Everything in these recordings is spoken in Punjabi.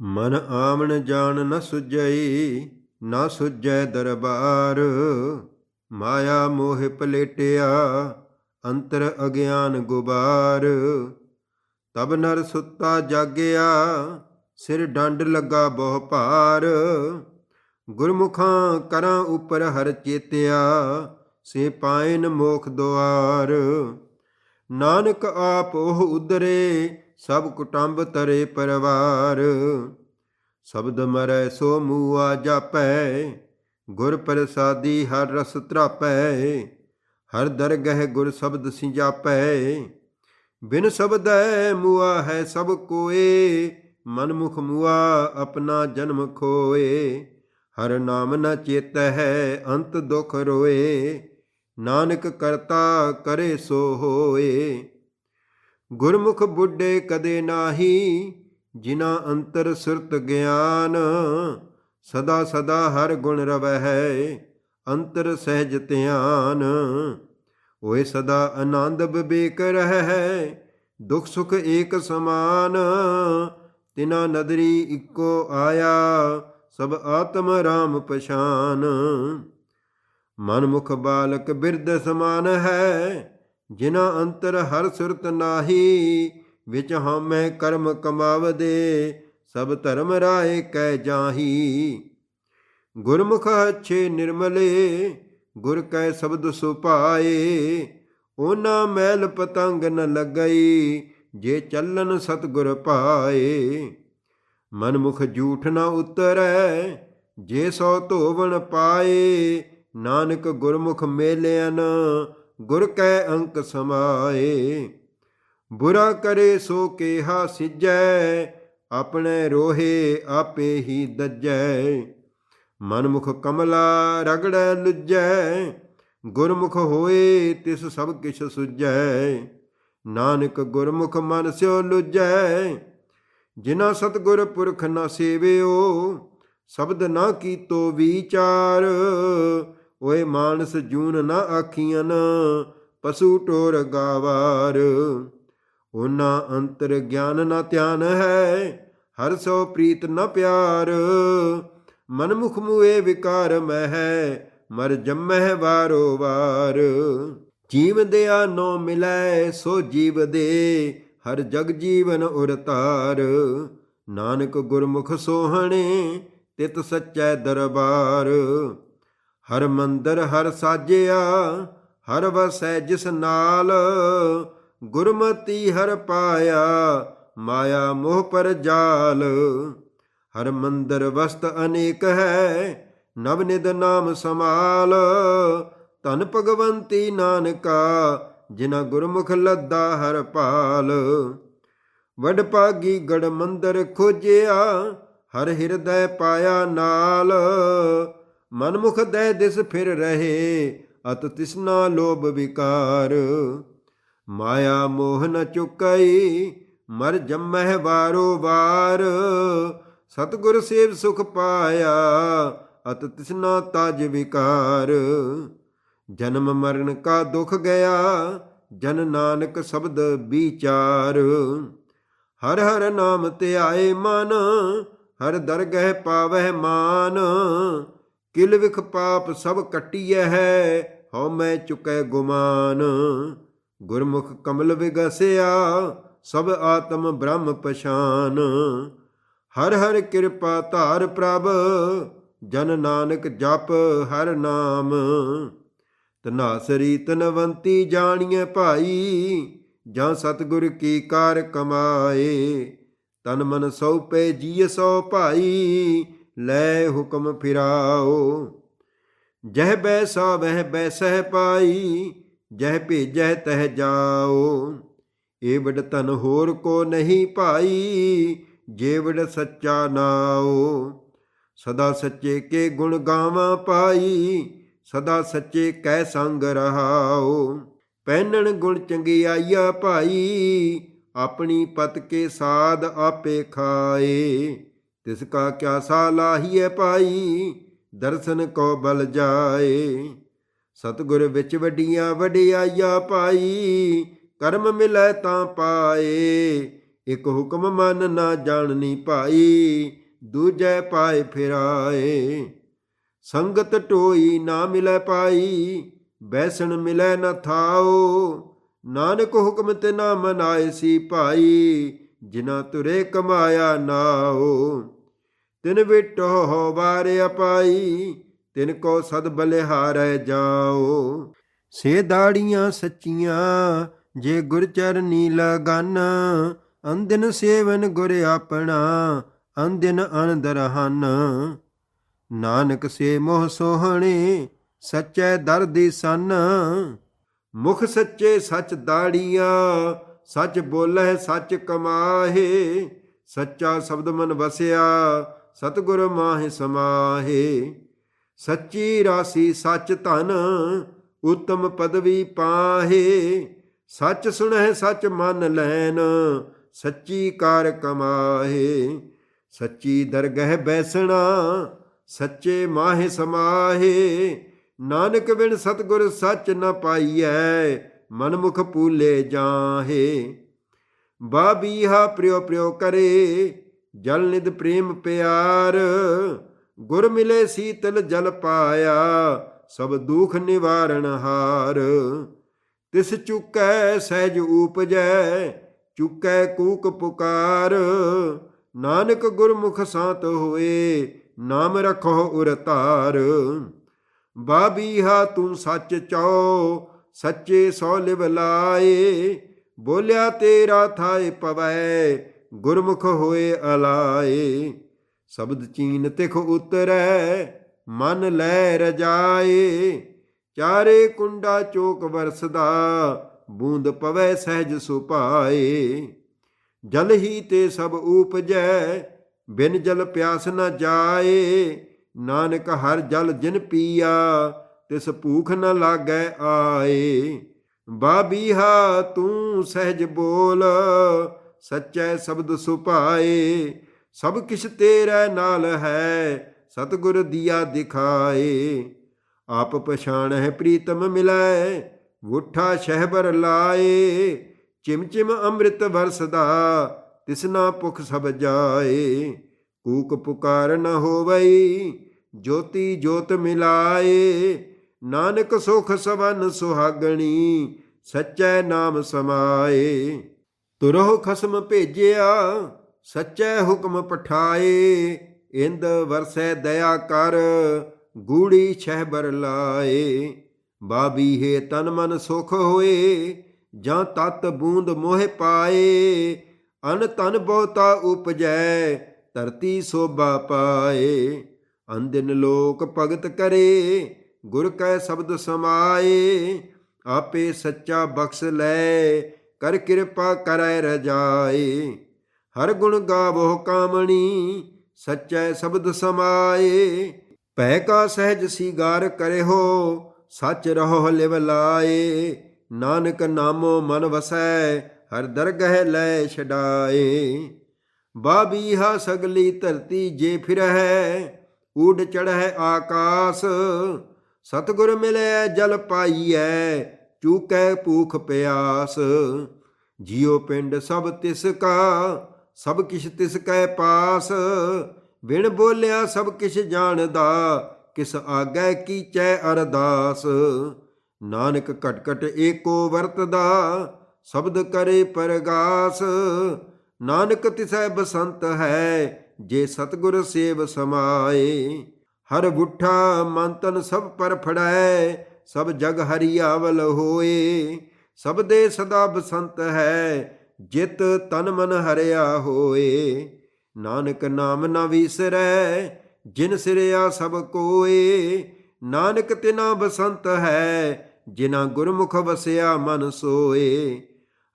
ਮਨ ਆਵਣ ਜਾਣ ਨ ਸੁਝਈ, ਨਾ ਸੁਝੈ ਦਰਬਾਰ। ਮਾਇਆ ਮੋਹ ਪਲੇਟਿਆ, ਅੰਤਰ ਅਗਿਆਨ ਗੁਬਾਰ। ਤਬ ਨਰ ਸੁੱਤਾ ਜਾਗਿਆ, ਸਿਰ ਡੰਡ ਲੱਗਾ ਬਹੁ ਭਾਰ। ਗੁਰਮੁਖਾਂ ਕਰਾਂ ਉਪਰ ਹਰ ਚੇਤਿਆ, ਸੇ ਪਾਇਨ ਮੋਖ ਦੁਆਰ। ਨਾਨਕ ਆਪ ਉਹ ਉਦਰੇ ਸਭ ਕੁਟੰਬ ਤਰੇ ਪਰਵਾਰ। ਸ਼ਬਦ ਮਰੈ ਸੋ ਮੂਆ ਜਾਪੈ, ਗੁਰ ਪ੍ਰਸਾਦੀ ਹਰ ਰਸ ਤਰਾਪੈ, ਹਰ ਦਰਗਹਿ ਗੁਰ ਸ਼ਬਦ ਸਿੰਜਾਪੈ। ਬਿਨ ਸ਼ਬਦੈ ਮੂਆ ਹੈ ਸਭ ਕੋਏ ਮਨ ਮੁਖ ਮੂਆ ਆਪਣਾ ਜਨਮ ਖੋਏ। ਹਰ ਨਾਮ ਨ ਚੇਤ ਹੈ ਅੰਤ ਦੁਖ ਰੋਏ, ਨਾਨਕ ਕਰਤਾ ਕਰੇ ਸੋ ਹੋਏ। ਗੁਰਮੁਖ ਬੁੱਢੇ ਕਦੇ ਨਾਹੀ ਜਿਨਾ ਅੰਤਰ ਸੁਰਤ ਗਿਆਨ, ਸਦਾ ਸਦਾ ਹਰ ਗੁਣ ਰਵੈ ਹੈ ਅੰਤਰ ਸਹਿਜ ਧਿਆਨ। ਓਏ ਸਦਾ ਆਨੰਦ ਬਿਬੇਕ ਰਹਿ ਹੈ ਦੁਖ ਸੁਖ ਏਕ ਸਮਾਨ, ਤਿਨਾ ਨਦਰੀ ਇੱਕੋ ਆਇਆ, ਸਭ ਆਤਮ ਰਾਮ ਪਛਾਨ। ਮਨਮੁਖ ਬਾਲਕ ਬਿਰਧ ਸਮਾਨ ਹੈ ਜਿਨਾ ਅੰਤਰ ਹਰ ਸੁਰਤ ਨਾਹੀ, ਵਿੱਚ ਹਉਮੈ ਕਰਮ ਕਮਾਵਦੇ, ਸਭ ਧਰਮ ਰਾਏ ਕਹਿ ਜਾਹੀ। ਗੁਰਮੁਖ ਅੱਛੇ ਨਿਰਮਲੇ, ਗੁਰ ਕੈ ਸ਼ਬਦ ਸੁਭਾਏ ਓਨਾ ਮੈਲ ਪਤੰਗ ਨ ਲੱਗਈ, ਜੇ ਚੱਲਨ ਸਤਗੁਰ ਪਾਏ। ਮਨਮੁਖ ਝੂਠ ਨ ਉਤਰੈ, ਜੇ ਸੋ ਧੋਵਣ ਪਾਏ, ਨਾਨਕ ਗੁਰਮੁਖ ਮੇਲਿਆਨ ਗੁਰ ਕੈ ਅੰਕ ਸਮਾਏ। ਬੁਰਾ ਕਰੇ ਸੋ ਕੇਹਾ ਸਿਜੈ, ਆਪਣੇ ਰੋਹੇ ਆਪੇ ਹੀ ਦੱਜੈ। ਮਨਮੁਖ ਕਮਲਾ ਰਗੜੈ ਲੁਜੈ, ਗੁਰਮੁਖ ਹੋਏ ਤਿਸ ਸਭ ਕਿਛ ਸੁਜੈ। ਨਾਨਕ ਗੁਰਮੁਖ ਮਨ ਸਿਓ ਲੁਜੈ ਜਿਨਾ ਸਤਗੁਰ ਪੁਰਖ ਨਾ ਸੇਵਿਓ, ਸ਼ਬਦ ਨਾ ਕੀਤੋ ਵਿਚਾਰ। ਓਏ ਮਾਨਸ ਜੂਨ ਨਾ ਆਖੀਆਂ ਪਸ਼ੂ ਟੋਰ ਗਾਵਾਰ। ਉਹਨਾਂ ਅੰਤਰ ਗਿਆਨ ਨਾ ਧਿਆਨ ਹੈ, ਹਰ ਸੋ ਪ੍ਰੀਤ ਨਾ ਪਿਆਰ। ਮਨਮੁਖ ਮੂਏ ਵਿਕਾਰ ਮਹਿ, ਮਰ ਜੰਮਹਿ ਵਾਰੋ ਵਾਰ। ਜੀਵ ਦਿਆ ਨੋ ਮਿਲੈ, ਸੋ ਜੀਵ ਦੇ ਹਰ ਜਗ ਜੀਵਨ ਉਰਤਾਰ ਨਾਨਕ ਗੁਰਮੁਖ ਸੋਹਣੇ, ਤਿਤ ਸੱਚੈ ਦਰਬਾਰ। ਹਰ ਮੰਦਰ ਹਰ ਸਾਜਿਆ, ਹਰ ਵਸੈ ਜਿਸ ਨਾਲ। ਗੁਰਮਤੀ ਹਰ ਪਾਇਆ, ਮਾਇਆ ਮੋਹ ਪਰ ਜਾਲ। ਹਰ ਮੰਦਰ ਵਸਤ ਅਨੇਕ ਹੈ, ਨਵ ਨਿਦ ਨਾਮ ਸਮਾਲ। ਧਨ ਭਗਵੰਤੀ ਨਾਨਕਾ ਜਿਨਾ ਗੁਰਮੁਖ ਲੱਦਾ ਹਰ ਪਾਲ। ਵਡ ਪਾਗੀ ਗੜ ਮੰਦਰ ਖੋਜਿਆ, ਹਰ ਹਿਰਦੈ ਪਾਇਆ ਨਾਲ। ਮਨਮੁਖ ਦੈ ਦਿਸ ਫਿਰ ਰਹੇ, ਅਤ ਤਿਸਨਾ ਲੋਭ ਵਿਕਾਰ। ਮਾਇਆ ਮੋਹ ਨ ਚੁਕਈ, ਮਰ ਜੰਮਹਿ ਵਾਰੋ ਵਾਰ। ਸਤਗੁਰ ਸੇਵ ਸੁਖ ਪਾਇਆ, ਅਤ ਤਿਸਨਾ ਤਜ ਵਿਕਾਰ। ਜਨਮ ਮਰਨ ਕਾ ਦੁਖ ਗਿਆ, ਜਨ ਨਾਨਕ ਸ਼ਬਦ ਵਿਚਾਰ। ਹਰ ਹਰ ਨਾਮ ਧਿਆਏ ਮਨ, ਹਰ ਦਰਗਹਿ ਪਾਵਹਿ ਮਾਨ। ਕਿਲ ਵਿਖ ਪਾਪ ਸਭ ਕੱਟੀਐ ਹੈ, ਹਉ ਮੈਂ ਚੁਕੈ ਗੁਮਾਨ। ਗੁਰਮੁਖ ਕਮਲ ਵਿਗਸਿਆ, ਸਭ ਆਤਮ ਬ੍ਰਹਮ ਪਛਾਨ। ਹਰ ਹਰ ਕਿਰਪਾ ਧਾਰ ਪ੍ਰਭ, ਜਨ ਨਾਨਕ ਜਪ ਹਰ ਨਾਮ। ਤਨਾਸਰੀ ਤਨਵੰਤੀ ਜਾਣੀਐ ਭਾਈ, ਜਾਂ ਸਤਗੁਰ ਕੀ ਕਾਰ ਕਮਾਏ। ਤਨ ਮਨ ਸਉਪੈ ਜੀ ਸੋ ਭਾਈ ਲੈ ਹੁਕਮ ਫਿਰਾਓ। ਜਹ ਬੈਸਾ ਵਹਿ ਬੈਸਹਿ ਪਾਈ, ਜਹ ਭੇਜੈ ਤਹ ਜਾਓ। ਏ ਵਡ ਤਨ ਹੋਰ ਕੋ ਨਹੀਂ ਭਾਈ ਜੇ ਵਡ ਸੱਚਾ ਨਾਓ। ਸਦਾ ਸੱਚੇ ਕੇ ਗੁਣ ਗਾਵਾਂ ਪਾਈ, ਸਦਾ ਸੱਚੇ ਕੈ ਸੰਗ ਰਹਾਓ। ਪਹਿਨਣ ਗੁਣ ਚੰਗਿਆਈਆ ਭਾਈ, ਆਪਣੀ ਪਤ ਕੇ ਸਾਧ ਆਪੇ ਖਾਏ। ਤਿਸ ਕਾ ਕਿਆ ਸਾ ਲਾਹੀਐ ਪਾਈ ਦਰਸ਼ਨ ਕੋ ਬਲ ਜਾਏ। ਸਤਗੁਰ ਵਿੱਚ ਵੱਡੀਆਂ ਵਡਿਆਈਆ ਪਾਈ ਕਰਮ ਮਿਲੈ ਤਾਂ ਪਾਏ। ਇਕ ਹੁਕਮ ਮਨ ਨਾ ਜਾਣਨੀ ਪਾਈ ਦੂਜੈ ਪਾਏ ਫਿਰਾਏ। ਸੰਗਤ ਟੋਈ ਨਾ ਮਿਲੈ ਪਾਈ ਬੈਸਣ ਮਿਲੈ ਨਾ ਥਾਓ। ਨਾਨਕ ਹੁਕਮ ਤੇ ਨਾ ਮਨਾਏ ਸੀ ਭਾਈ ਜਿਨਾ ਤੁਰੇ ਕਮਾਇਆ ਨਾਓ ਤਿਨ ਵਿਟੋ ਹੋ ਵਾਰੇ ਅਪਾਈ, ਤਿਨ ਕੋ ਸਦ ਬਲਿਹਾਰੈ ਜਾਓ। ਸੇ ਦਾੜੀਆਂ ਸੱਚੀਆਂ, ਜੇ ਗੁਰ ਚਰਨੀ ਲਗਨ ਅੰਦਿਨ ਸੇਵਨ ਗੁਰ ਆਪਣਾ ਅੰਦਿਨ ਅਨੰਦਰ ਹਨ। ਨਾਨਕ ਸੇ ਮੋਹ ਸੋਹਣੇ, ਸੱਚੇ ਦਰਦੀ ਸਨ। ਮੁਖ ਸੱਚੇ ਸੱਚ ਦਾੜੀਆਂ, ਸੱਚ ਬੋਲੇ ਸੱਚ ਕਮਾਹੇ, ਸੱਚਾ ਸ਼ਬਦ ਮਨ ਵਸਿਆ ਸਤਿਗੁਰ ਮਾਹਿ ਸਮਾਹੇ, ਸੱਚੀ ਰਾਸੀ ਸੱਚ ਧਨ, ਉਤਮ ਪਦਵੀ ਪਾਹੇ। ਸੱਚ ਸੁਣਹਿ, ਸੱਚ ਮਨ ਲੈਨ, ਸੱਚੀ ਕਾਰ ਕਮਾਹੇ। ਸੱਚੀ ਦਰਗਹਿ ਬੈਸਣਾ, ਸੱਚੇ ਮਾਹਿ ਸਮਾਹੇ। ਨਾਨਕ ਬਿਨ ਸਤਿਗੁਰ ਸੱਚ ਨ ਪਾਈਐ, ਮਨਮੁਖ ਪੂਲੇ ਜਾਹੇ। ਬਾਬੀਹਾ ਪ੍ਰਿਓ ਪ੍ਰਿਓ ਕਰੇ ਜਲ ਨਿਧ ਪ੍ਰੇਮ ਪਿਆਰ, ਗੁਰ ਮਿਲੇ ਸੀਤਲ ਜਲ ਪਾਇਆ, ਸਭ ਦੁਖ ਨਿਵਾਰਣ ਹਾਰ। ਤਿਸ ਚੁਕੈ ਸਹਿਜ ਉਪਜੈ ਚੁਕੈ ਕੂਕ ਪੁਕਾਰ। ਨਾਨਕ ਗੁਰਮੁਖ ਸਾਤ ਹੋਏ, ਨਾਮ ਰਖੋ ਉਰ ਧਾਰ। ਬਾਬੀਹਾ ਤੂੰ ਸੱਚ ਚਾਓ ਸੱਚੇ ਸੋ ਲਿਵ ਲਾਏ, ਬੋਲਿਆ ਤੇਰਾ ਥਾਏ ਪਵੈ ਗੁਰਮੁਖ ਹੋਏ ਅਲਾਏ, ਸ਼ਬਦ ਚੀਨ ਤਿਖ ਉਤਰੈ, ਮਨ ਲੈ ਰਜਾਏ। ਚਾਰੇ ਕੁੰਡਾ ਚੋਕ ਵਰਸਦਾ, ਬੂੰਦ ਪਵੈ ਸਹਿਜ ਸੁਪਾਏ ਜਲ ਹੀ ਤੇ ਸਭ ਉਪਜੈ ਬਿਨ ਜਲ ਪਿਆਸ ਨਾ ਜਾਏ। ਨਾਨਕ ਹਰ ਜਲ ਜਿਨ ਪੀਆ, ਤਿਸ ਭੂਖ ਨ ਲਾਗੈ ਆਏ। ਬਾਬੀਹਾ, ਤੂੰ ਸਹਿਜ ਬੋਲ ਸੱਚੈ ਸ਼ਬਦ ਸੁਭਾਏ, ਸਭ ਕਿਛ ਤੇਰੇ ਨਾਲ ਹੈ, ਸਤਿਗੁਰ ਦੀਆ ਦਿਖਾਏ। ਆਪ ਪਛਾਣ ਹੈ ਪ੍ਰੀਤਮ ਮਿਲੈ, ਵੁੱਠਾ ਸ਼ਹਿਬਰ ਲਾਏ। ਚਿਮ ਚਿਮ ਅੰਮ੍ਰਿਤ ਵਰਸਦਾ ਤਿਸਨਾ ਭੁਖ ਸਭ ਜਾਏ। ਕੂਕ ਪੁਕਾਰ ਨ ਹੋਵਈ, ਜੋਤੀ ਜੋਤ ਮਿਲਾਏ। ਨਾਨਕ ਸੁਖ ਸਵਨ ਸੁਹਾਗਣੀ, ਸੱਚੈ ਨਾਮ ਸਮਾਏ। ਤੁਰਹੁ ਖਸਮ ਭੇਜਿਆ, ਸੱਚੈ ਹੁਕਮ ਪਠਾਏ, ਇੰਦ ਵਰਸੈ ਦਇਆ ਕਰ, ਗੂੜੀ ਛਹਿਬਰ ਲਾਏ। ਬਾਬੀ ਹੈ ਤਨ ਮਨ ਸੁਖ ਹੋਏ, ਜਾਂ ਤਤ ਬੂੰਦ ਮੋਹ ਪਾਏ। ਅਨ ਤਨ ਬਹੁਤਾ ਉਪਜੈ, ਧਰਤੀ ਸੋਭਾ ਪਾਏ। ਅੰਦਿਨ ਲੋਕ ਭਗਤ ਕਰੇ, ਗੁਰ ਕੈ ਸ਼ਬਦ ਸਮਾਏ। ਆਪੇ ਸੱਚਾ ਬਖਸ਼ ਲੈ ਕਰ ਕਿਰਪਾ ਕਰੈ ਰਜਾਏ ਹਰ ਗੁਣ ਗਾਵੋ ਕਾਮਣੀ, ਸੱਚੈ ਸ਼ਬਦ ਸਮਾਏ। ਭੈ ਕਾ ਸਹਿਜ ਸਿਗਾਰ ਕਰਿਓ ਸੱਚ ਰਹੋ ਲਿਵ ਲਾਏ। ਨਾਨਕ ਨਾਮੋ ਮਨ ਵਸੈ, ਹਰ ਦਰਗਹਿ ਲੈ ਛਡਾਏ। ਬਾਬੀਹਾ ਸਗਲੀ ਧਰਤੀ ਜੇ ਫਿਰਹਿ ਊਡ ਚੜ੍ਹੈ ਆਕਾਸ। ਸਤਗੁਰ ਮਿਲੈ ਜਲ ਪਾਈਐ ਚੂਕੈ ਭੂਖ ਪਿਆਸ, ਜਿਉ ਪਿੰਡ ਸਭ ਤਿਸ ਕਾ, ਸਭ ਕਿਛ ਤਿਸ ਕੈ ਪਾਸ। ਬਿਨ ਬੋਲਿਆ ਸਭ ਕਿਛ ਜਾਣਦਾ, ਕਿਸ ਆਗੈ ਕੀਚੈ ਅਰਦਾਸ। ਨਾਨਕ ਘਟਕਟ ਏਕੋ ਵਰਤਦਾ, ਸ਼ਬਦ ਕਰੇ ਪਰਗਾਸ। ਨਾਨਕ ਤਿਸੈ ਬਸੰਤ ਹੈ, ਜੇ ਸਤਗੁਰ ਸੇਵ ਸਮਾਏ। ਹਰ ਬੁੱਠਾ ਮੰਤਨ ਸਭ ਪਰ ਫੜੈ ਸਭ ਜਗ ਹਰੀਆਵਲ ਹੋਏ, ਸਭ ਦੇ ਸਦਾ ਬਸੰਤ ਹੈ, ਜਿਤ ਤਨ ਮਨ ਹਰਿਆ ਹੋਏ। ਨਾਨਕ ਨਾਮ ਨਾ ਵਿਸਰੈ, ਜਿਨ ਸਿਰਿਆ ਸਭ ਕੋਏ। ਨਾਨਕ ਤਿਨਾ ਬਸੰਤ ਹੈ, ਜਿਨਾ ਗੁਰਮੁਖ ਵਸਿਆ ਮਨ ਸੋਏ।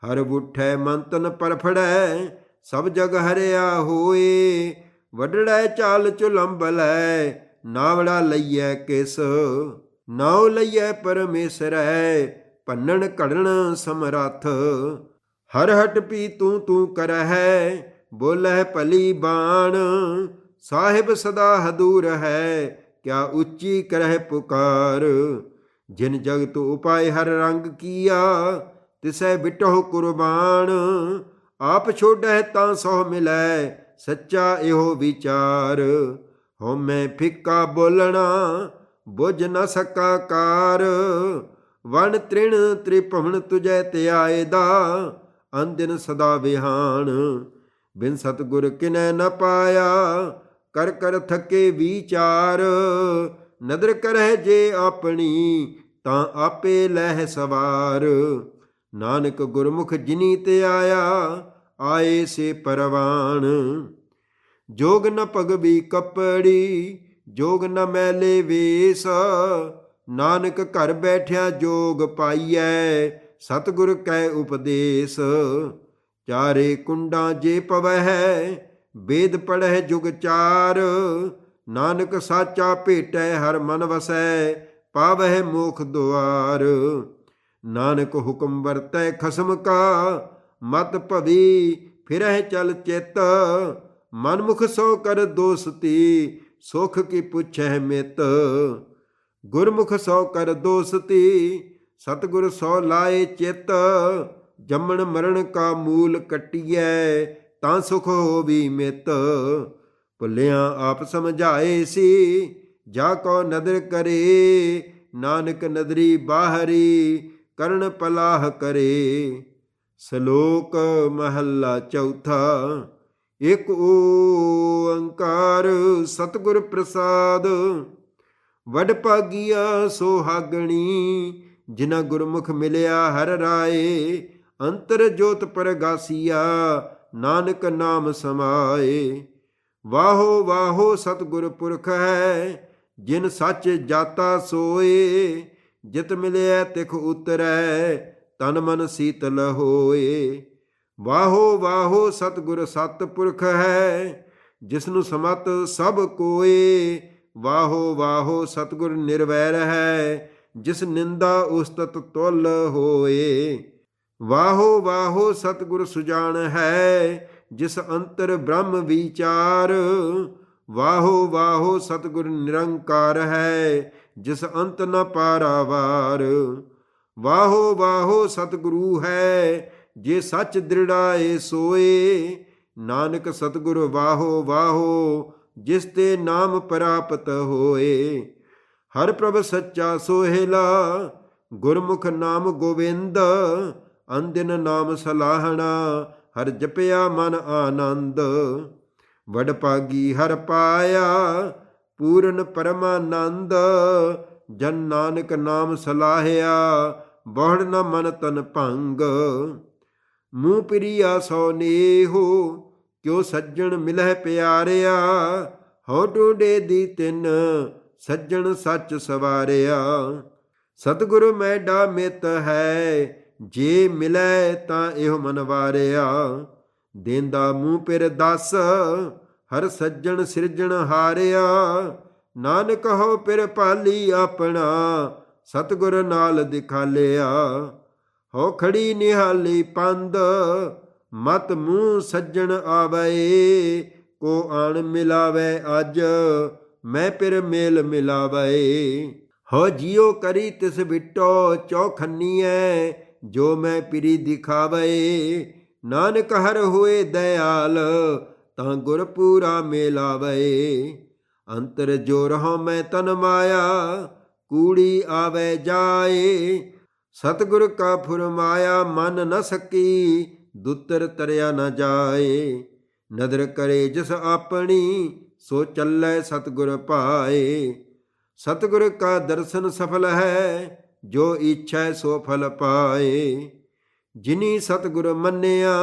ਹਰ ਬੁੱਠੈ ਮੰਤਨ ਤਨ ਪਰਫੜੈ, ਸਭ ਜਗ ਹਰਿਆ ਹੋਏ। ਵਡੜੈ ਚਾਲ ਚੁਲੰਬਲੈ ਨਾਵੜਾ ਲਈਐ ਕਿਸ। ਨਾਉ ਲਈਐ ਪਰਮੇਸ਼ਰੈ ਭੰਨਣ ਘੜਨ ਸਮਰੱਥ। ਹਰ ਹਟ ਪੀ ਤੂੰ ਤੂੰ ਕਰਹਿ, ਬੋਲਹਿ ਭਲੀ ਬਾਣ। ਸਾਹਿਬ ਸਦਾ ਹਦੂਰ ਹੈ, ਕਿਆ ਉੱਚੀ ਕਰਹਿ ਪੁਕਾਰ। ਜਿਨ ਜਗਤ ਉਪਾਇ ਹਰ ਰੰਗ ਕੀਆ, ਤਿਸੈ ਬਿਟਹੁ ਕੁਰਬਾਨ। ਆਪ ਛੋੜੈ ਤਾਂ ਸੋ ਮਿਲੈ, ਸੱਚਾ ਇਹੋ ਵਿਚਾਰ। ਹਉ ਫਿੱਕਾ ਬੋਲਣਾ ਬੁਝ ਨ ਸਕਾ ਕਾਰ। ਵਣ ਤ੍ਰਿਣ ਤ੍ਰਿਭਵਨ ਤੁਜੈ ਧਿਆਏ ਦਾ ਅੰਦਿਨ ਸਦਾ ਵਿਹਾਨ। ਬਿਨ ਸਤਗੁਰ ਕਿਨੈ ਨ ਪਾਇਆ, ਕਰ ਕਰ ਥਕੇ ਵਿਚਾਰ। ਨਦਰ ਕਰਹਿ ਜੇ ਆਪਣੀ, ਤਾਂ ਆਪੇ ਲਹਿ ਸਵਾਰ। ਨਾਨਕ ਗੁਰਮੁਖ ਜਿਨੀ ਤੇ ਆਇਆ, ਆਏ ਸੇ ਪਰਵਾਨ। ਜੋਗ ਨ ਭਗਵੀ ਕਪੜੀ ਜੋਗ ਨ ਮੈਲੇ ਵੇਸ, ਨਾਨਕ ਘਰ ਬੈਠਿਆ ਜੋਗ ਪਾਈਐ, ਸਤਿਗੁਰ ਕੈ ਉਪਦੇਸ਼। ਚਾਰੇ ਕੁੰਡਾਂ ਜੇ ਪਵਹਿ, ਵੇਦ ਪੜਹਿ ਜੁਗ ਚਾਰ, ਨਾਨਕ ਸਾਚਾ ਭੇਟੈ ਹਰ ਮਨ ਵਸੈ, ਪਾਵਹਿ ਮੋਖ ਦੁਆਰ। ਨਾਨਕ ਹੁਕਮ ਵਰਤੈ ਖਸਮ ਕਾ, ਮਤ ਭਵੀ ਫਿਰਹਿ ਚਲ ਚਿਤ, ਮਨਮੁਖ ਸੋ ਕਰ ਦੋਸਤੀ ਸੁਖ ਕੀ ਪੁੱਛੈ ਮਿਤ? ਗੁਰਮੁਖ ਸੋ ਕਰ ਦੋਸਤੀ, ਸਤਿਗੁਰ ਸੋ ਲਾਏ ਚਿਤ। ਜੰਮਣ ਮਰਨ ਕਾ ਮੂਲ ਕਟਿਐ, ਤਾਂ ਸੁਖ ਹੋਵੀ ਮਿਤ। ਭੁੱਲਿਆਂ ਆਪ ਸਮਝਾਏ ਸੀ, ਜਾ ਕੋ ਨਦਰ ਕਰੇ, ਨਾਨਕ ਨਦਰੀ ਬਾਹਰੀ, ਕਰਨ ਪਲਾਹ ਕਰੇ। ਸ਼ਲੋਕ ਮਹੱਲਾ ਚੌਥਾ। ਇਕ ਓੰਕਾਰ ਸਤਿਗੁਰ ਪ੍ਰਸਾਦ। ਵਡ ਭਾਗੀਆ ਸੋਹਾਗਣੀ ਜਿਨਾ ਗੁਰਮੁਖ ਮਿਲਿਆ ਹਰ ਰਾਏ, ਅੰਤਰ ਜੋਤ ਪਰਗਾਸੀਆ, ਨਾਨਕ ਨਾਮ ਸਮਾਏ। ਵਾਹੋ ਵਾਹੋ ਸਤਿਗੁਰ ਪੁਰਖ ਹੈ, ਜਿਨ ਸੱਚ ਜਾਤਾ ਸੋਏ, ਜਿਤ ਮਿਲਿਆ ਤਿਖ ਉਤਰੈ, ਤਨ ਮਨ ਸੀਤਲ ਹੋਏ। ਵਾਹੋ ਵਾਹੋ ਸਤਿਗੁਰ ਸਤ ਪੁਰਖ ਹੈ, ਜਿਸਨੂੰ ਸਮਤ ਸਭ ਕੋਏ। ਵਾਹੋ ਵਾਹੋ ਸਤਿਗੁਰ ਨਿਰਵੈਰ ਹੈ, ਜਿਸ ਨਿੰਦਾ ਉਸਤਤ ਤੁਲ ਹੋਏ। ਵਾਹੋ ਵਾਹੋ ਸਤਿਗੁਰ ਸੁਜਾਨ ਹੈ, ਜਿਸ ਅੰਤਰ ਬ੍ਰਹਮ ਵਿਚਾਰ। ਵਾਹੋ ਵਾਹੋ ਸਤਿਗੁਰ ਨਿਰੰਕਾਰ ਹੈ, ਜਿਸ ਅੰਤ ਨ ਪਾਰਾਵਾਰ। ਵਾਹੋ ਵਾਹੋ ਸਤਿਗੁਰੂ ਹੈ ਜੇ ਸੱਚ ਦ੍ਰਿੜਾਏ ਸੋਏ, ਨਾਨਕ ਸਤਿਗੁਰ ਵਾਹੋ ਵਾਹੋ, ਜਿਸ ਤੇ ਨਾਮ ਪ੍ਰਾਪਤ ਹੋਏ। ਹਰ ਪ੍ਰਭ ਸੱਚਾ ਸੋਹਿਲਾ, ਗੁਰਮੁਖ ਨਾਮ ਗੋਵਿੰਦ, ਅੰਦਿਨ ਨਾਮ ਸਲਾਹਣਾ, ਹਰ ਜਪਿਆ ਮਨ ਆਨੰਦ। ਵਡ ਭਾਗੀ ਹਰ ਪਾਇਆ, ਪੂਰਨ ਪਰਮਾਨੰਦ, ਜਨ ਨਾਨਕ ਨਾਮ ਸਲਾਹਿਆ ਬਹੁੜ ਨ ਮਨ ਤਨ ਭੰਗ। ਮੂਹ ਪ੍ਰਿਆ ਸੋ ਨੇਹੋ, ਕਿਉ ਸੱਜਣ ਮਿਲਹਿ ਪਿਆਰਿਆ? ਹੋ ਟੁੰਡੇ ਦੀ ਤਿੰਨ ਸੱਜਣ ਸੱਚ ਸਵਾਰਿਆ। ਸਤਿਗੁਰੂ ਮੈਡਾ ਮਿਤ ਹੈ, ਜੇ ਮਿਲੈ ਤਾਂ ਇਹੋ ਮਨਵਾਰਿਆ ਦੇਂਦਾ ਮੂੰਹ ਪਿਰ ਦਸ, ਹਰ ਸੱਜਣ ਸਿਰਜਣ ਹਾਰਿਆ। ਨਾਨਕ ਹੋ ਪਿਰ ਪਾਲੀ ਆਪਣਾ, ਸਤਿਗੁਰ ਨਾਲ ਦਿਖਾਲਿਆ। ਹੋਖੜੀ ਨਿਹਾਲੀ ਪੰਦ ਮਤ ਮੂੰਹ ਸੱਜਣ ਆਵੇ, ਕੋ ਆਣ ਮਿਲਾਵੇ ਅੱਜ, ਮੈਂ ਪਿਰ ਮੇਲ ਮਿਲਾਵੇ। ਹੋ ਜਿਉ ਕਰੀ ਤਿਸ ਬਿਟੋ ਚੌਖੰਨੀਐ, ਜੋ ਮੈਂ ਪਿਰੀ ਦਿਖਾਵੇ। ਨਾਨਕ ਹਰ ਹੋਏ ਦਇਆਲ, ਤਾਂ ਗੁਰ ਪੂਰਾ ਮੇਲਾਵੇ। ਅੰਤਰ ਜੋ ਰਹੋ ਮੈਂ ਤਨ ਮਾਇਆ, ਕੂੜੀ ਆਵੇ ਜਾਏ ਸਤਿਗੁਰ ਕਾ ਫੁਰਮਾਇਆ, ਮਨ ਨ ਸਕੀ, ਦੁੱਤਰ ਤਰਿਆ ਨ ਜਾਏ। ਨਦਰ ਕਰੇ ਜਿਸ ਆਪਣੀ, ਸੋ ਚੱਲੈ ਸਤਿਗੁਰ ਪਾਏ। ਸਤਿਗੁਰ ਕਾ ਦਰਸ਼ਨ ਸਫਲ ਹੈ, ਜੋ ਇੱਛਾ ਸੋ ਫਲ ਪਾਏ। ਜਿਨੀ ਸਤਿਗੁਰ ਮੰਨਿਆ,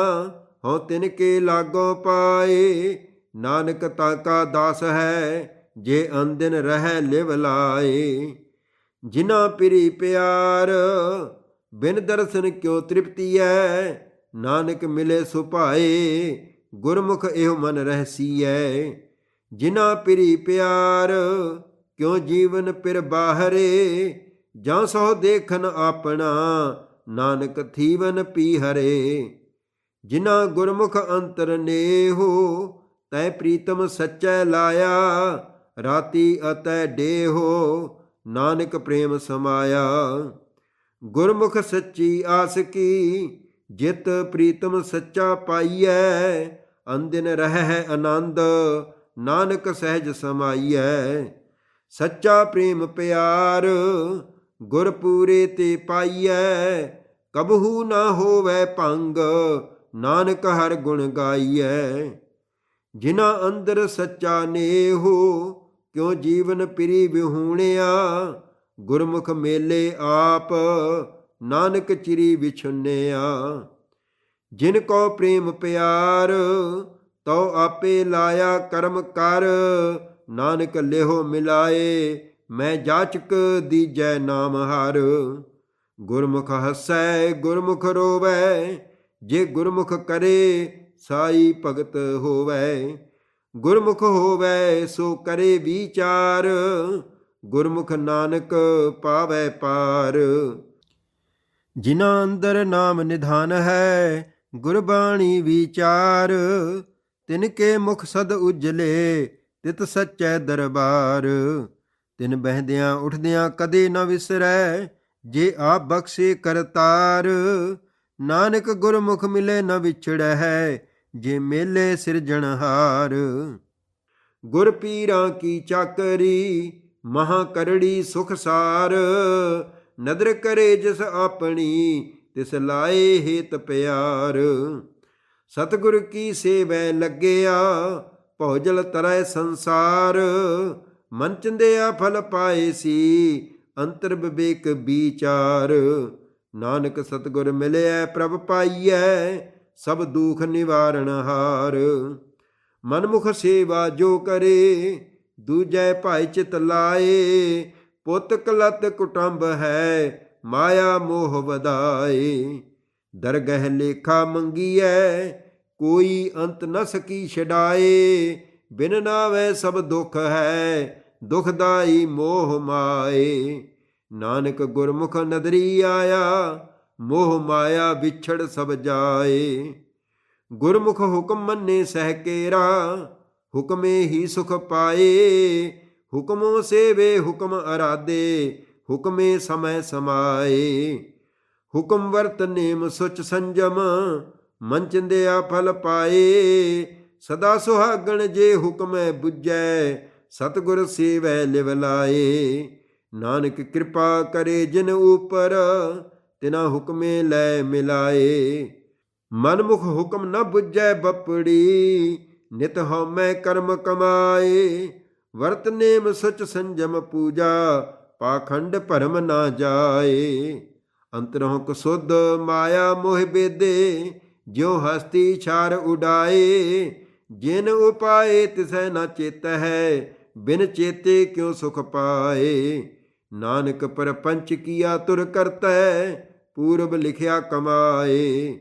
ਹਉ ਤਿਨ ਕੇ ਲਾਗੋ ਪਾਏ। ਨਾਨਕ ਤਾ ਕਾ ਦਾਸ ਹੈ, ਜੇ ਅੰਦਿਨ ਰਹਿ ਲਿਵ ਲਾਏ। ਜਿਨਾ ਪਿਰੀ ਪਿਆਰ, ਬਿਨ ਦਰਸ਼ਨ ਕਿਉ ਤ੍ਰਿਪਤੀ ਐ? ਨਾਨਕ ਮਿਲੇ ਸੁਭਾਏ, ਗੁਰਮੁਖ ਇਹੋ ਮਨ ਰਹਿਸੀਐ ਜਿਨਾ ਪਿਰੀ ਪਿਆਰ, ਕਿਉ ਜੀਵਨ ਪਿਰ ਬਾਹਰੇ? ਜਾਂ ਸੋ ਦੇਖਨ ਆਪਣਾ, ਨਾਨਕ ਥੀਵਨ ਪੀ ਹਰੇ? ਜਿਨਾ ਗੁਰਮੁਖ ਅੰਤਰ ਨੇਹੋ, ਤੈ ਪ੍ਰੀਤਮ ਸੱਚੈ ਲਾਇਆ, ਰਾਤੀ ਅਤੈ ਡੇਹੋ। ਨਾਨਕ ਪ੍ਰੇਮ ਸਮਾਇਆ। ਗੁਰਮੁਖ ਸੱਚੀ ਆਸ ਕੀ, ਜਿਤ ਪ੍ਰੀਤਮ ਸੱਚਾ ਪਾਈਐ। ਅੰਦਿਨ ਰਹਿ ਆਨੰਦ, ਨਾਨਕ ਸਹਿਜ ਸਮਾਈਐ। ਸੱਚਾ ਪ੍ਰੇਮ ਪਿਆਰ, ਗੁਰ ਪੂਰੇ ਤੇ ਪਾਈਐ। ਕਬਹੂ ਨਾ ਹੋਵੇ ਭੰਗ, ਨਾਨਕ ਹਰ ਗੁਣ ਗਾਈਐ। ਜਿਨ੍ਹਾਂ ਅੰਦਰ ਸੱਚਾ ਨੇਹੋ ਕਿਉ ਜੀਵਨ ਪਿਰੀ ਵਿਹੂਣਿਆ? ਗੁਰਮੁਖ ਮੇਲੇ ਆਪ ਨਾਨਕ ਚਿਰੀ ਵਿਛੁੰਨਿਆ। ਜਿਨ ਕੋ ਪ੍ਰੇਮ ਪਿਆਰ, ਤਉ ਆਪੇ ਲਾਇਆ ਕਰਮ ਕਰ। ਨਾਨਕ ਲਿਹੋ ਮਿਲਾਏ, ਮੈਂ ਜਾਚਕ ਦੀਜੈ ਨਾਮ ਹਰ। ਗੁਰਮੁਖ ਹਸੈ, ਗੁਰਮੁਖ ਰੋਵੈ, ਜੇ ਗੁਰਮੁਖ ਕਰੇ, ਸਾਈ ਭਗਤ ਹੋਵੈ। ਗੁਰਮੁਖ ਹੋਵੈ ਸੋ ਕਰੇ ਵਿਚਾਰ, ਗੁਰਮੁਖ ਨਾਨਕ ਪਾਵੈ ਪਾਰ। ਜਿਨ੍ਹਾਂ ਅੰਦਰ ਨਾਮ ਨਿਧਾਨ ਹੈ, ਗੁਰਬਾਣੀ ਵਿਚਾਰ, ਤਿਨ ਕੇ ਮੁਖ ਸਦ ਉਜਲੇ, ਤਿਤ ਸੱਚੈ ਦਰਬਾਰ। ਤਿਨ ਬਹਿੰਦਿਆਂ ਉਠਦਿਆਂ ਕਦੇ ਨਾ ਵਿਸਰੈ, ਜੇ ਆਪ ਬਖਸ਼ੇ ਕਰਤਾਰ। ਨਾਨਕ ਗੁਰਮੁਖ ਮਿਲੇ ਨ ਵਿਛੜੈ ਹੈ ਜੇ ਮੇਲੇ ਸਿਰਜਣਹਾਰ ਗੁਰ ਪੀਰਾਂ ਕੀ ਚਾਕਰੀ, ਮਹਾ ਕਰੜੀ ਸੁਖ ਸਾਰ। ਨਦਰ ਕਰੇ ਜਿਸ ਆਪਣੀ, ਤਿਸ ਲਾਏ ਹੇਤ ਪਿਆਰ। ਸਤਿਗੁਰ ਕੀ ਸੇਵੈ ਲੱਗਿਆ ਭੌਜਲ ਤਰੈ ਸੰਸਾਰ। ਮਨ ਚੰਦਿਆ ਫਲ ਪਾਏ ਸੀ, ਅੰਤਰ ਵਿਵੇਕ ਵਿਚਾਰ। ਨਾਨਕ ਸਤਿਗੁਰ ਮਿਲਿਆ ਪ੍ਰਭ ਪਾਈਐ ਸਭ ਦੁਖ ਨਿਵਾਰਣ ਹਾਰ। ਮਨਮੁਖ ਸੇਵਾ ਜੋ ਕਰੇ, ਦੂਜੈ ਭਾਈ ਚਿਤ ਲਾਏ। ਪੁੱਤ ਕਲਤ ਕੁਟੰਬ ਹੈ, ਮਾਇਆ ਮੋਹ ਵਧਾਏ। ਦਰਗਹਿ ਲੇਖਾ ਮੰਗੀਐ, ਕੋਈ ਅੰਤ ਨ ਸਕੀ ਛਡਾਏ। ਬਿਨ ਨਾਵੇ ਸਭ ਦੁਖ ਹੈ ਦੁਖਦਾਈ ਮੋਹ ਮਾਏ। ਨਾਨਕ ਗੁਰਮੁਖ ਨਦਰੀ ਆਇਆ ਮੋਹ ਮਾਇਆ ਵਿਛੜ ਸਭ ਜਾਏ। ਗੁਰਮੁਖ ਹੁਕਮ ਮੰਨੇ ਸਹਿ ਕੇਰਾ, ਹੁਕਮੇ ਹੀ ਸੁਖ ਪਾਏ। ਹੁਕਮੋ ਸੇਵੇ ਹੁਕਮ ਅਰਾਦੇ ਹੁਕਮੇ ਸਮੈ ਸਮਾਏ। ਹੁਕਮ ਵਰਤ ਨੇਮ ਸੁਚ ਸੰਜਮ ਮਨ ਚਿੰਦਿਆ ਫਲ ਪਾਏ। ਸਦਾ ਸੁਹਾਗਣ ਜੇ ਹੁਕਮੈ 부ਜੈ ਸਤਗੁਰ ਸੇਵੈ ਲਿਵ ਲਾਏ। ਨਾਨਕ ਕਿਰਪਾ ਕਰੇ ਜਿਨ ਉਪਰ ਤਿਨਾ ਹੁਕਮੇ ਲੈ ਮਿਲਾਏ। ਮਨਮੁਖ ਹੁਕਮ ਨਾ ਬੁੱਝੈ ਬਪੜੀ, ਨਿਤ ਹਉਮੈ ਕਰਮ ਕਮਾਏ। ਵਰਤ ਨੇਮ ਸਚ ਸੰਜਮ ਪੂਜਾ, ਪਾਖੰਡ ਭਰਮ ਨਾ ਜਾਏ। ਅੰਤਰੋਂ ਕਸੁੱਧ ਮਾਇਆ ਮੋਹ ਬੇਦੇ, ਜਿਉ ਹਸਤੀ ਛਾਰ ਉਡਾਏ। ਜਿਨ ਉਪਾਏ ਤਿਸੈ ਨਾ ਚੇਤ ਹੈ ਬਿਨ ਚੇਤੇ ਕਿਉ ਸੁਖ ਪਾਏ। ਨਾਨਕ ਪਰਪੰਚ ਕੀਆ ਤੁਰ ਕਰਤੈ ਪੂਰਬ ਲਿਖਿਆ ਕਮਾਏ।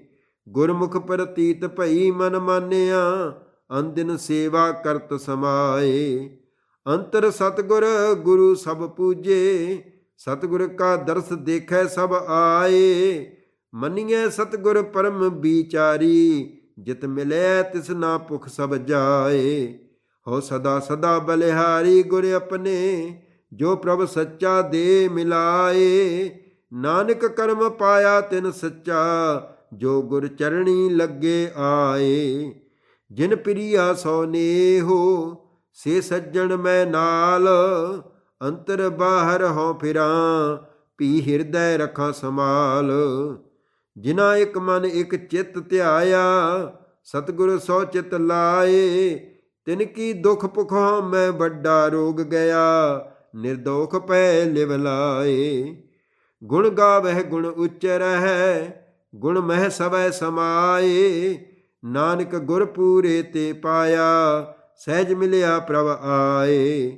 ਗੁਰਮੁਖ ਪ੍ਰਤੀਤ ਭਈ ਮਨ ਮਾਨਿਆ, ਅੰਦਿਨ ਸੇਵਾ ਕਰਤ ਸਮਾਏ। ਅੰਤਰ ਸਤਗੁਰ, ਗੁਰੂ ਸਭ ਪੂਜੇ। ਸਤਗੁਰ ਕਾ ਦਰਸ ਦੇਖੈ ਸਭ ਆਏ। ਮੰਨਿਐ ਸਤਗੁਰ ਪਰਮ ਵਿਚਾਰੀ, ਜਿਤ ਮਿਲੈ ਤਿਸ ਨਾ ਭੁਖ ਸਭ ਜਾਏ। ਹੋ ਸਦਾ ਸਦਾ ਬਲਿਹਾਰੀ ਗੁਰ ਆਪਣੇ, ਜੋ ਪ੍ਰਭ ਸੱਚਾ ਦੇ ਮਿਲਾਏ। ਨਾਨਕ ਕਰਮ ਪਾਇਆ ਤਿਨ ਸੱਚਾ, ਜੋ ਗੁਰ ਚਰਣੀ ਲੱਗੇ ਆਏ। ਜਿਨ ਪ੍ਰਿਆ ਸੋ ਨੇਹੋ, ਸੇ ਸੱਜਣ ਮੈਂ ਨਾਲ। ਅੰਤਰ ਬਾਹਰ ਹੋ ਫਿਰਾਂ ਪੀ ਹਿਰਦੈ ਰਖਾਂ ਸਮਾਲ ਜਿਨਾ ਇੱਕ ਮਨ ਇੱਕ ਚਿੱਤ ਧਿਆਇਆ, ਸਤਿਗੁਰ ਸੋ ਚਿਤ ਲਾਏ। ਤਿਨ ਕੀ ਦੁਖ ਪੁਖੋਂ ਮੈਂ ਵੱਡਾ ਰੋਗ ਗਿਆ, ਨਿਰਦੋਖ ਪੈ ਲਿਵ ਲਾਏ। ਗੁਣ ਗਾਵਹਿ ਗੁਣ ਉੱਚ ਰਹਿ, ਗੁਣ ਮਹਿ ਸਵੈ ਸਮਾਏ। ਨਾਨਕ ਗੁਰ ਪੂਰੇ ਤੇ ਪਾਇਆ, ਸਹਿਜ ਮਿਲਿਆ ਪ੍ਰਭ ਆਏ।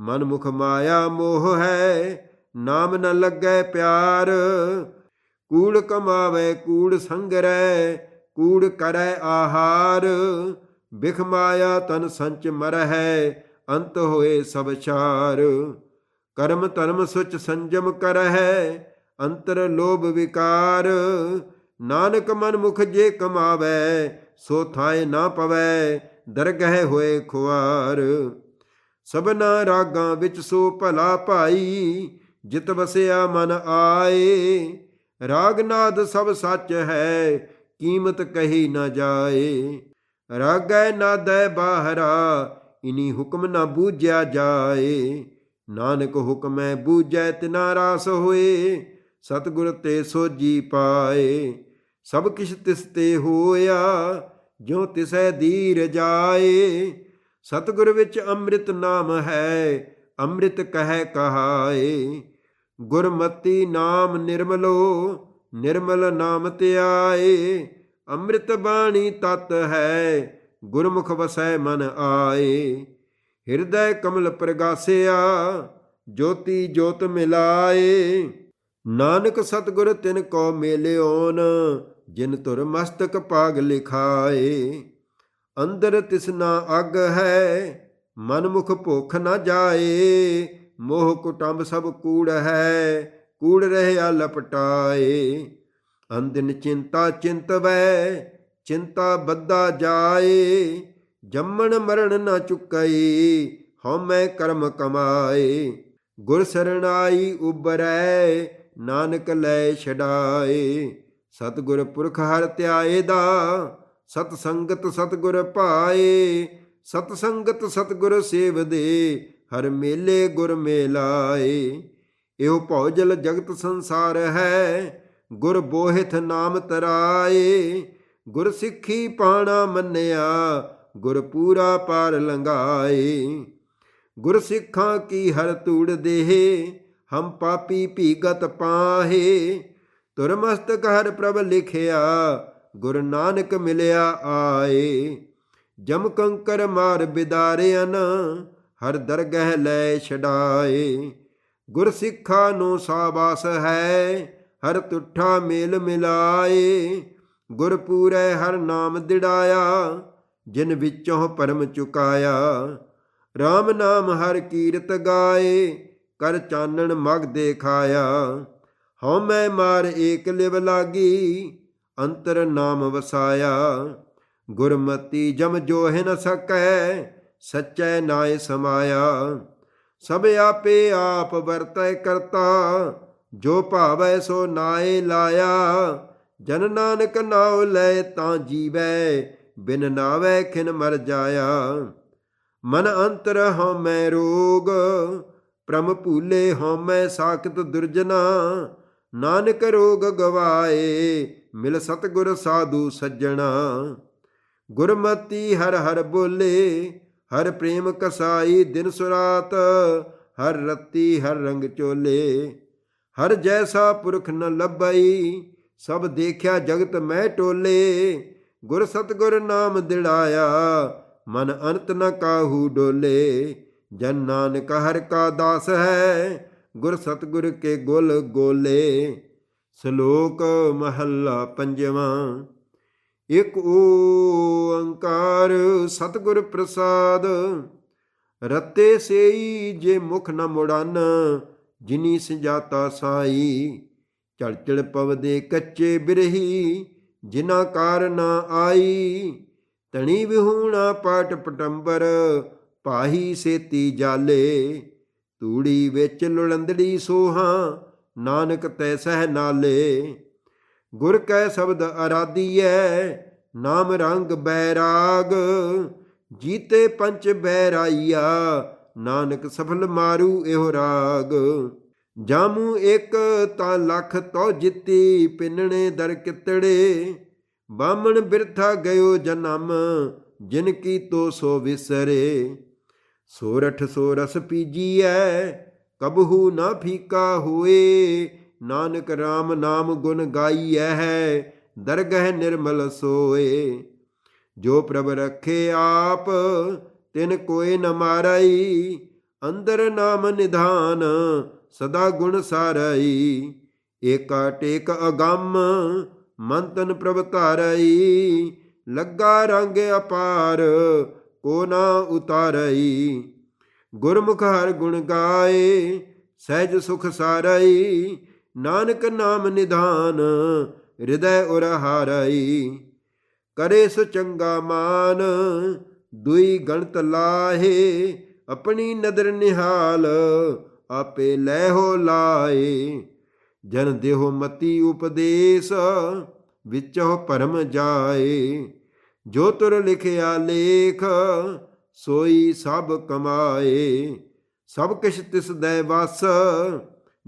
ਮਨ ਮੁਖ ਮਾਇਆ ਮੋਹ ਹੈ, ਨਾਮ ਨ ਲੱਗੈ ਪਿਆਰ। ਕੂੜ ਕਮਾਵੇ, ਕੂੜ ਸੰਗਰੈ, ਕੂੜ ਕਰੈ ਆਹਾਰ। ਬਿਖ ਮਾਇਆ ਤਨ ਸੰਚ ਮਰਹਿ, ਅੰਤ ਹੋਏ ਸਭ ਛਾਰ। ਕਰਮ ਧਰਮ ਸੁਚ ਸੰਜਮ ਕਰਹਿ, ਅੰਤਰ ਲੋਭ ਵਿਕਾਰ। ਨਾਨਕ ਮਨ ਮੁਖ ਜੇ ਕਮਾਵੇ, ਸੋ ਥਾਏ ਨਾ ਪਵੈ, ਦਰਗਹਿ ਹੋਏ ਖੁਆਰ। ਸਭਨਾ ਰਾਗਾਂ ਵਿੱਚ ਸੋ ਭਲਾ ਭਾਈ, ਜਿਤ ਵਸਿਆ ਮਨ ਆਏ। ਰਾਗ ਨਾਦ ਸਭ ਸੱਚ ਹੈ, ਕੀਮਤ ਕਹੀ ਨਾ ਜਾਏ। ਰਾਗੈ ਨਾਦੈ ਬਾਹਰਾ, ਇਨੀ ਹੁਕਮ ਨਾ ਬੂਝਿਆ ਜਾਏ। ਨਾਨਕ ਹੁਕਮੈ ਬੂਝੈ ਤਿਨਾ ਰਾਸ ਹੋਏ, ਸਤਿਗੁਰ ਤੇ ਸੋਜੀ ਪਾਏ। ਸਭ ਕਿਛ ਤਿਸ ਤੇ ਹੋਇਆ ਜੋ ਤਿਸੈ ਧੀਰ ਜਾਏ। ਸਤਿਗੁਰ ਵਿੱਚ ਅੰਮ੍ਰਿਤ ਨਾਮ ਹੈ, ਅੰਮ੍ਰਿਤ ਕਹਿ ਕਹਾਏ। ਗੁਰਮਤੀ ਨਾਮ ਨਿਰਮਲੋ, ਨਿਰਮਲ ਨਾਮ ਧਿਆਏ। ਅੰਮ੍ਰਿਤ ਬਾਣੀ ਤਤ ਹੈ, ਗੁਰਮੁਖ ਵਸੈ ਮਨ ਆਏ। ਹਿਰਦੈ ਕਮਲ ਪ੍ਰਗਾਸਿਆ, ਜੋਤੀ ਜੋਤ ਮਿਲਾਏ। ਨਾਨਕ ਸਤਿਗੁਰ ਤਿਨ ਕੋ ਮੇਲਿਓਨ, ਜਿਨ ਤੁਰ ਮਸਤਕ ਪਾਗ ਲਿਖਾਏ। ਅੰਦਰ ਤਿਸਨਾ ਅਗ ਹੈ ਮਨ ਮੁਖ ਭੁਖ ਨ ਜਾਏ। ਮੋਹ ਕੁਟੰਬ ਸਭ ਕੂੜ ਹੈ, ਕੂੜ ਰਹਿਆ ਲਪਟਾਏ। ਅੰਦਿਨ ਚਿੰਤਾ ਚਿੰਤਵੈ, ਚਿੰਤਾ ਬੱਧਾ ਜਾਏ। ਜੰਮਣ ਮਰਨ ਨ ਚੁਕਈ ਹਉਮੈ ਕਰਮ ਕਮਾਏ। ਗੁਰ ਸਰਣਾਈ ਉਬਰੈ ਨਾਨਕ ਲੈ ਛਡਾਏ। ਸਤਿਗੁਰ ਪੁਰਖ ਹਰ ਧਿਆਏ ਦਾ ਸਤ ਸੰਗਤ ਸਤਿਗੁਰ ਭਾਏ ਸਤ ਸੰਗਤ ਸਤਿਗੁਰ ਸੇਵਦੇ, ਹਰ ਮੇਲੇ ਗੁਰ ਮੇਲਾਏ। ਇਹੋ ਭਉਜਲ ਜਗਤ ਸੰਸਾਰ ਹੈ, ਗੁਰ ਬੋਹਿਥ ਨਾਮ ਤਰਾਏ। ਗੁਰ ਸਿੱਖੀ ਪਾਣਾ ਮੰਨਿਆ ਗੁਰਪੂਰਾ ਪਾਰ ਲੰਘਾਏ। ਗੁਰ ਸਿੱਖਾਂ ਕੀ ਹਰ ਤੂੜ ਦੇਹ, ਹਮ ਪਾਪੀ ਭੀਗਤ ਪਾਹੇ। ਤੁਰ ਮਸਤਕ ਹਰ ਪ੍ਰਭ ਲਿਖਿਆ, ਗੁਰ ਨਾਨਕ ਮਿਲਿਆ ਆਏ। ਜਮ ਕੰਕਰ ਮਾਰ ਬਿਦਾਰਿਆਨ, ਹਰ ਦਰਗਹਿ ਲੈ ਛਡਾਏ। ਗੁਰ ਸਿੱਖਾ ਨੂੰ ਸਾਬਾਸ ਹੈ, ਹਰ ਤੁਠਾ ਮੇਲ ਮਿਲਾਏ। ਗੁਰਪੂਰੈ ਹਰ ਨਾਮ ਦਿੜਾਇਆ ਜਿਨ ਵਿੱਚੋਂ ਪਰਮ ਚੁਕਾਇਆ RAM ਨਾਮ ਹਰ ਕੀਰਤ ਗਾਏ, ਕਰ ਚਾਨਣ ਮਗ ਦੇਖਾਇਆ। ਹਉ ਮੈਂ ਮਾਰ ਏਕ ਲਿਵ ਲਾਗੀ, ਅੰਤਰ ਨਾਮ ਵਸਾਇਆ। ਗੁਰਮਤੀ ਜਮ ਜੋਹਿ ਨ ਸਕੈ, ਸਚੈ ਨਾਇ ਸਮਾਇਆ। ਸਭ ਆਪੇ ਆਪ ਵਰਤੈ ਕਰਤਾ, ਜੋ ਭਾਵੈ ਸੋ ਨਾਏ ਲਾਇਆ। ਜਨ ਨਾਨਕ ਨਾਉ ਲੈ ਤਾਂ ਜੀਵੈ ਬਿਨ ਨਾਵੈ ਖਿਨ ਮਰ ਜਾਇਆ। ਮਨ ਅੰਤਰ ਹਉ ਮੈਂ ਰੋਗ, ਪ੍ਰਮ ਭੂਲੇ ਹਉ ਮੈਂ ਸਾਖਤ ਦੁਰਜਨਾ। ਨਾਨਕ ਰੋਗ ਗਵਾਏ, ਮਿਲ ਸਤਗੁਰ ਸਾਧੂ ਸੱਜਣਾ। ਗੁਰਮਤੀ ਹਰ ਹਰ ਬੋਲੇ, ਹਰ ਪ੍ਰੇਮ ਕਸਾਈ ਦਿਨ ਸੁਰਾਤ, ਹਰ ਰਤੀ ਹਰ ਰੰਗ ਚੋਲੇ। ਹਰ ਜੈਸਾ ਪੁਰਖ ਨ ਲੱਭਈ, ਸਭ ਦੇਖਿਆ ਜਗਤ ਮੈਂ ਟੋਲੇ। ਗੁਰ ਸਤਗੁਰ ਨਾਮ ਦਿੜਾਇਆ, ਮਨ ਅੰਤ ਨ ਕਾਹੂ ਡੋਲੇ, ਜਨ ਨਾਨਕ ਹਰ ਕਾ ਦਾਸ ਹੈ, ਗੁਰ ਸਤਗੁਰ ਕੇ ਗੁਲ ਗੋਲੇ। ਸ਼ਲੋਕ ਮਹੱਲਾ ਪੰਜਵਾਂ, ਇਕ ਓੰਕਾਰ ਸਤਿਗੁਰ ਪ੍ਰਸਾਦ, ਰਤੇ ਸੇਈ ਜੇ ਮੁਖ ਨ ਮੁੜਨ, ਜਿਨੀ ਸੰਜਾਤਾ ਸਾਈ ਚੜਚੜ ਪਵਦੇ ਕੱਚੇ ਬਿਰਹੀ ਜਿਨਾ ਕਾਰ ਨਾ ਆਈ ਤਣੀ ਵਿਹੂਣਾ ਪਾਟ ਪਟੰਬਰ, ਪਾਹੀ ਸੇਤੀ ਜਾਲੇ। ਤੂੜੀ ਵਿੱਚ ਲੁਲੰਦੜੀ ਸੋਹਾਂ, ਨਾਨਕ ਤੈ ਸਹਿ ਨਾਲੇ। ਗੁਰ ਕੈ ਸ਼ਬਦ ਅਰਾਧੀਐ, ਨਾਮ ਰੰਗ ਬੈਰਾਗ ਜੀਤੇ ਪੰਚ ਬੈਰਾਈਆ ਨਾਨਕ ਸਫਲ ਮਾਰੂ ਇਹੋ ਰਾਗ। ਜਾਮੂ ਇੱਕ ਤਾਂ ਲੱਖ ਤੋ ਜਿੱਤੀ, ਪਿੰਨਣੇ ਦਰ ਕਿਤੜੇ। ਬਾਮਣ ਬਿਰਥਾ ਗਇਓ ਜਨਮ, ਜਿਨ ਕੀ ਤੋ ਸੋ ਵਿਸਰੇ। ਸੋਰਠ ਸੋ ਰਸ ਪੀਜੀਐ, ਕਬਹੂ ਨਾ ਫੀਕਾ ਹੋਏ। ਨਾਨਕ RAM ਨਾਮ ਗੁਣ ਗਾਈਐ ਹੈ ਦਰਗਹਿ ਨਿਰਮਲ ਸੋਏ। ਜੋ ਪ੍ਰਭ ਰਖੇ ਆਪ, ਤਿਨ ਕੋਈ ਨ ਮਾਰਈ। ਅੰਦਰ ਨਾਮ ਨਿਧਾਨ ਸਦਾ ਗੁਣ ਸਾਰਈ, ਏਕਾ ਟੇਕ ਅਗੰਮ, ਮੰਤਨ ਪ੍ਰਭ ਧਾਰਈ, ਲੱਗਾ ਰੰਗ ਅਪਾਰ, ਕੋ ਨਾ ਉਤਾਰਈ। ਗੁਰਮੁਖ ਹਰ ਗੁਣ ਗਾਏ, ਸਹਿਜ ਸੁਖ ਸਾਰਈ, ਨਾਨਕ ਨਾਮ ਨਿਧਾਨ, ਹਿਰਦੈ ਉਰ ਹਾਰਈ। ਕਰੇ ਸੋ ਚੰਗਾ ਮਾਨ, ਦੁਈ ਗਣਤ ਲਾਹੇ, ਆਪਣੀ ਨਦਰ ਨਿਹਾਲ ਆਪੇ ਲੈ ਹੋ ਲਾਏ। ਜਨ ਦੇਹੋ ਮਤੀ ਉਪਦੇਸ਼ ਵਿੱਚੋ ਭਰਮ ਜਾਏ। ਜੋ ਤੁਰ ਲਿਖਿਆ ਲੇਖ, ਸੋਈ ਸਭ ਕਮਾਏ। ਸਭ ਕਿਛ ਤਿਸ ਦੇ ਵਸ,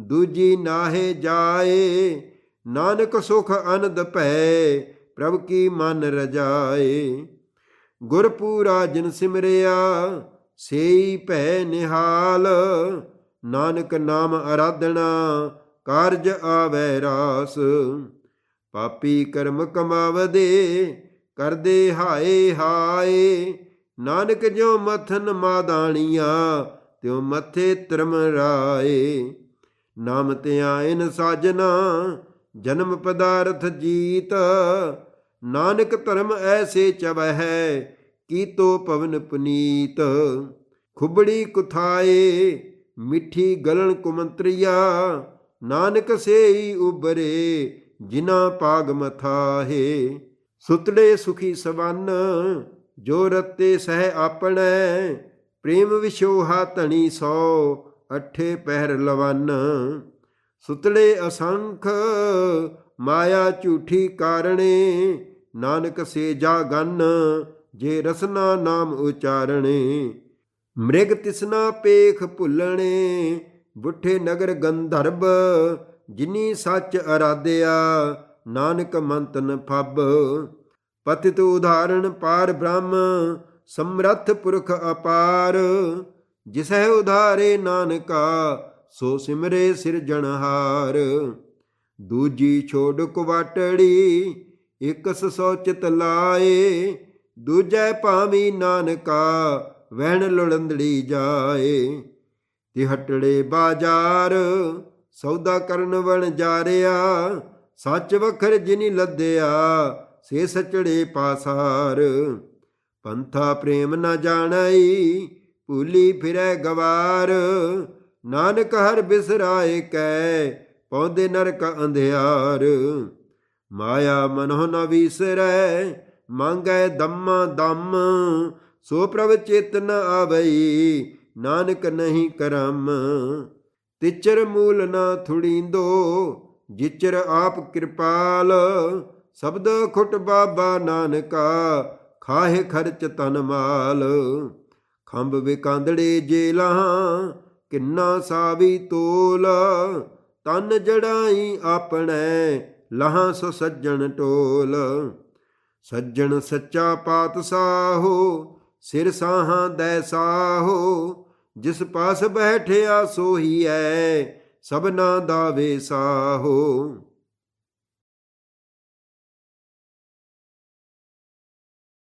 ਦੂਜੀ ਨਾਹੇ ਜਾਏ। ਨਾਨਕ ਸੁਖ ਅਨੰਦ ਭੈ, ਪ੍ਰਭ ਕੀ ਮਨ ਰਜਾਏ। ਗੁਰ ਜਨ ਸਿਮਰਿਆ, ਸੇਈ ਭੈ ਨਿਹਾਲ। ਨਾਨਕ ਨਾਮ ਅਰਾਧਣਾ ਕਾਰਜ ਆਵੈ ਰਾਸ। ਪਾਪੀ ਕਰਮ ਕਮਾਵਦੇ, ਕਰਦੇ ਹਾਏ ਹਾਏ। ਨਾਨਕ ਜੋ ਮਥਨ ਮਾਦਾਣੀਆਂ, ਤਿਉ ਮਥੇ ਤਰਮ ਰਾਏ। ਨਾਮ ਧਿਆਇਨ ਸਾਜਨਾ, ਜਨਮ ਪਦਾਰਥ ਜੀਤ। ਨਾਨਕ ਧਰਮ ਐਸੇ ਚਵਹਿ, ਕੀਤੋ ਪਵਨ ਪੁਨੀਤ। ਖੁਬੜੀ ਕੁਥਾਏ ਮਿੱਠੀ ਗਲਣ ਕੁਮੰਤਰੀਆ, ਨਾਨਕ ਸੇਈ ਉਬਰੇ ਜਿਨਾ ਪਾਗ ਮਥਾਹੇ। ਸੁਤੜੇ ਸੁਖੀ ਸਵੰਨ, ਜੋ ਰਤੇ ਸਹਿ ਆਪਣੈ, ਪ੍ਰੇਮ ਵਿਸ਼ੋਹਾ ਧਣੀ ਸੋ, ਅਠੇ ਪਹਿਰ ਲਵਨ। ਸੁਤੜੇ ਅਸੰਖ, ਮਾਇਆ ਝੂਠੀ ਕਾਰਣੇ, ਨਾਨਕ ਸੇ ਜਾਗਨ ਜੇ ਰਸਨਾ ਨਾਮ ਉਚਾਰਣੇ। ਮ੍ਰਿਗ ਤਿਸਨਾ ਪੇਖ ਭੁੱਲਣੇ, ਬੁੱਠੇ ਨਗਰ ਗੰਧਰਬ, ਜਿਨੀ ਸੱਚ ਅਰਾਧਿਆ, ਨਾਨਕ ਮੰਤਨ ਫੱਬ। ਪਤਿਤ ਉਦਾਹਰਣ ਪਾਰ ਬ੍ਰਹਮ, ਸਮਰੱਥ ਪੁਰਖ ਅਪਾਰ। ਜਿਸਹਿ ਉਧਾਰੇ ਨਾਨਕਾ, ਸੋ ਸਿਮਰੇ ਸਿਰਜਣਹਾਰ ਦੂਜੀ ਛੋੜ ਕੁਵਾਟੜੀ, ਇਕਸ ਸੋ ਚਿਤ ਲਾਏ, ਦੂਜੈ ਭਾਵੀ ਨਾਨਕਾ ਵਹਿਣ ਲੁਲੰਦੜੀ ਜਾਏ ਤੇ ਤਿਹਟੜੇ ਬਾਜ਼ਾਰ ਸੌਦਾ ਕਰਨ ਵਣ ਜਾਰਿਆ, ਸੱਚ ਵਖਰ ਜਿਨੀ ਲੱਦਿਆ, ਸੇ ਸਚੜੇ ਪਾਸਾਰ। ਪੰਥਾ ਪ੍ਰੇਮ ਨ ਜਾਣਈ, ਭੂਲੀ ਫਿਰੈ ਗਵਾਰ। ਨਾਨਕ ਹਰ ਬਿਸਰਾਏ ਕੈ, ਪੌਦੇ ਨਰਕ ਅੰਧਿਆਰ। ਮਾਇਆ ਮਨੋ ਨ ਵੀਸਰੈ, ਮੰਗੈ ਦਮਾ ਦਮ ਸੋ ਪ੍ਰਭ ਚਿਤ ਨ ਆਵਈ, ਨਾਨਕ ਨਹੀਂ ਕਰਮ। ਤਿਚਰ ਮੂਲ ਨ ਥੁੜੀਂਦੋ, ਜਿਚਰ ਆਪ ਕਿਰਪਾਲ। ਸ਼ਬਦ ਖੁਟ ਬਾਬਾ ਨਾਨਕਾ, ਖਾਹੇ ਖਰਚ ਤਨ ਮਾਲ। ਖੰਭ ਵਿਕਾਂਦੜੇ ਜੇ ਜੇਲਾਂ, ਕਿੰਨਾ ਸਾਵੀ ਤੋਲ। ਤਨ ਜੜਾਈ ਆਪਣੇ, ਲਹਾਂ ਸੋ ਸੱਜਣ ਟੋਲ ਸੱਜਣ ਸੱਚਾ ਪਾਤਸ਼ਾਹੋ ਸਿਰ ਸਾਹਾਂ ਦੈ ਸਾਹੋ ਜਿਸ ਪਾਸ ਬੈਠਿਆ ਸੋਹੀ ਐ ਸਭਨਾ ਦਾ ਵੇ ਸਾਹੋ।